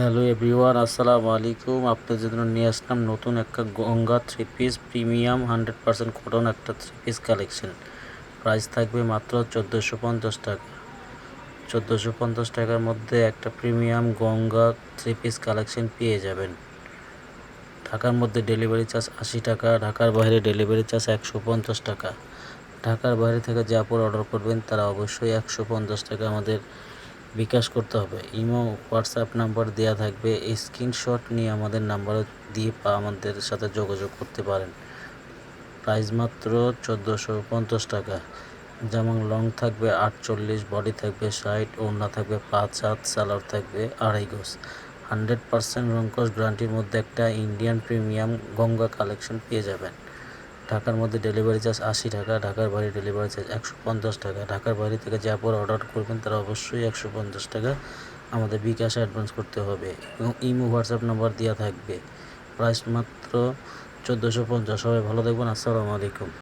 Hello everyone, আসসালামু আলাইকুম। আপনাদের জন্য নিয়ে আসলাম নতুন একটা Ganga three piece premium hundred percent cotton একটা থ্রি পিস কালেকশন প্রাইস থাকবে মাত্র চোদ্দোশো পঞ্চাশ টাকা। চোদ্দোশো পঞ্চাশ টাকার মধ্যে একটা premium Ganga three piece collection পেয়ে যাবেন। ঢাকার মধ্যে ডেলিভারি চার্জ আশি টাকা, ঢাকার বাইরে ডেলিভারি চার্জ একশো পঞ্চাশ টাকা। ঢাকার বাইরে থেকে যা পর অর্ডার করবেন, তারা অবশ্যই একশো পঞ্চাশ টাকা আমাদের বিকাশ করতে হবে। ইমো, হোয়াটসঅ্যাপ নাম্বার দেওয়া থাকবে। এই স্ক্রিনশট নিয়ে আমাদের নাম্বার দিয়ে আমাদের সাথে যোগাযোগ করতে পারেন। প্রাইস মাত্র চোদ্দোশো পঞ্চাশ টাকা। যেমন লং থাকবে আটচল্লিশ, বডি থাকবে ষাট, ওড়না থাকবে পাঁচ, হাত সালার থাকবে আড়াই গোস হান্ড্রেড পার্সেন্ট রঙ্কস গ্রান্টির মধ্যে একটা ইন্ডিয়ান প্রিমিয়াম গঙ্গা কালেকশন পেয়ে যাবেন। ঢাকার মধ্যে ডেলিভারি চার্জ আশি টাকা, ঢাকার বাইরে ডেলিভারি চার্জ একশো পঞ্চাশ টাকা। ঢাকার বাইরে থেকে যা পর অর্ডার করবেন, তারা অবশ্যই একশো পঞ্চাশ টাকা আমাদের বিকাশে অ্যাডভান্স করতে হবে এবং ইমো, হোয়াটসঅ্যাপ নাম্বার দেওয়া থাকবে। প্রাইস মাত্র চোদ্দোশো পঞ্চাশ। সবাই ভালো দেখবেন আসসালামু আলাইকুম।